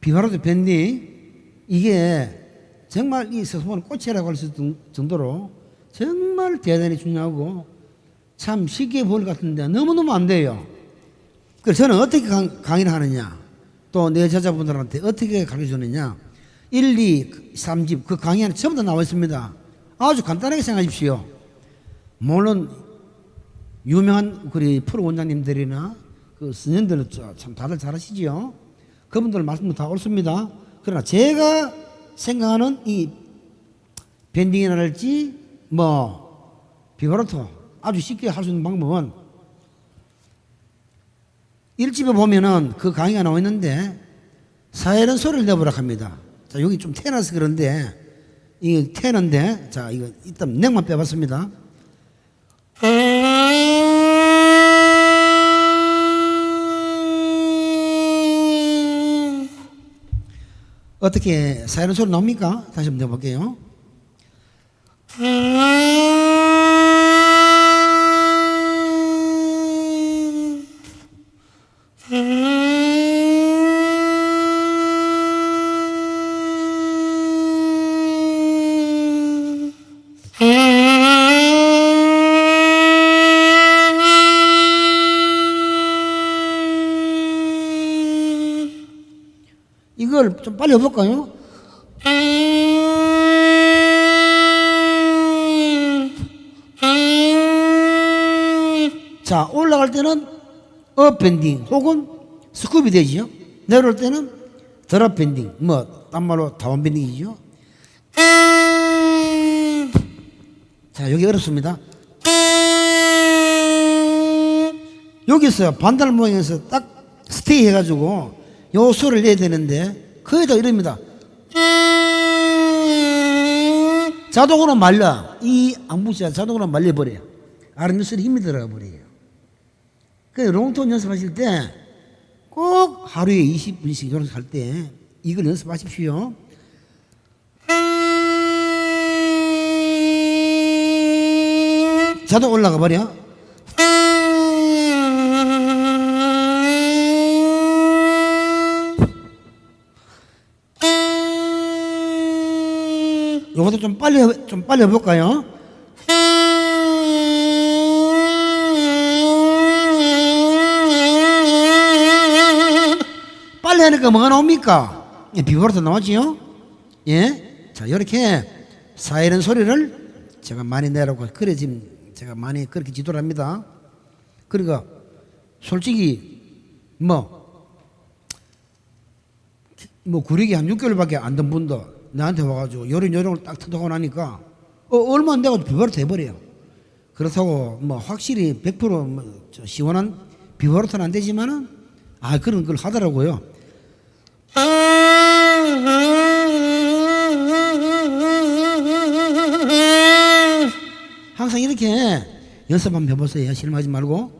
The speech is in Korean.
비바로드 밴딩 이게 정말 이 서소원 꽃이라고 할 수 있는 정도로 정말 대단히 중요하고 참 쉽게 볼것 같은데 너무너무 안 돼요. 그래서 저는 어떻게 강, 강의를 하느냐 또 내 제자분들한테 어떻게 가르쳐 주느냐 1, 2, 3집 그 강의 안에 전부 다 나와 있습니다. 아주 간단하게 생각하십시오. 물론 유명한 우리 프로 원장님들이나 그 스님들 참 다들 잘하시지요. 그분들 말씀도 다 옳습니다. 그러나 제가 생각하는 이 밴딩이랄지 뭐 비바로토 아주 쉽게 할 수 있는 방법은 일집에 보면은 그 강의가 나와 있는데 사회는 소리를 내보라 합니다. 자 여기 좀 태어나서 그런데 이 태는데 자 이거 일단 넥만 빼봤습니다. 어떻게 사이렌 소리 나옵니까? 다시 한번 해볼게요. 이걸 좀 빨리 해볼까요? 자, 올라갈 때는 업 밴딩 혹은 스쿠비 되지요. 내려올 때는 드랍 밴딩, 뭐, 딴 말로 다운 밴딩이죠. 자, 여기 어렵습니다. 여기서 반달 모양에서 딱 스테이 해가지고 요 소리를 내야 되는데 거기다 이럽니다. 자동으로 말라. 이 안부시가 자동으로 말려버려요. 아랫니슬에 힘이 들어가 버려요. 그래서 롱톤 연습하실 때 꼭 하루에 20분씩 연습할 때 이걸 연습하십시오. 자동 올라가 버려. 요것도 좀 빨리 해- 좀 빨리 해볼까요? 빨리 하니까 뭐가 나옵니까? 예, 비브라토 나오지요? 예? 자, 이렇게 사이렌 소리를 제가 많이 내라고 그래 지금 제가 많이 그렇게 지도를 합니다. 그러니까 솔직히 뭐뭐 구력이 한 6개월밖에 안 된 분도 나한테 와가지고 요런 요령을 딱 터득하고 나니까 어, 얼마 안 돼가지고 비바로 돼버려요. 그렇다고 뭐 확실히 100%뭐 시원한 비바로트는 안 되지만은 아 그런 걸 하더라고요. 항상 이렇게 연습 한번 해보세요. 실망하지 말고.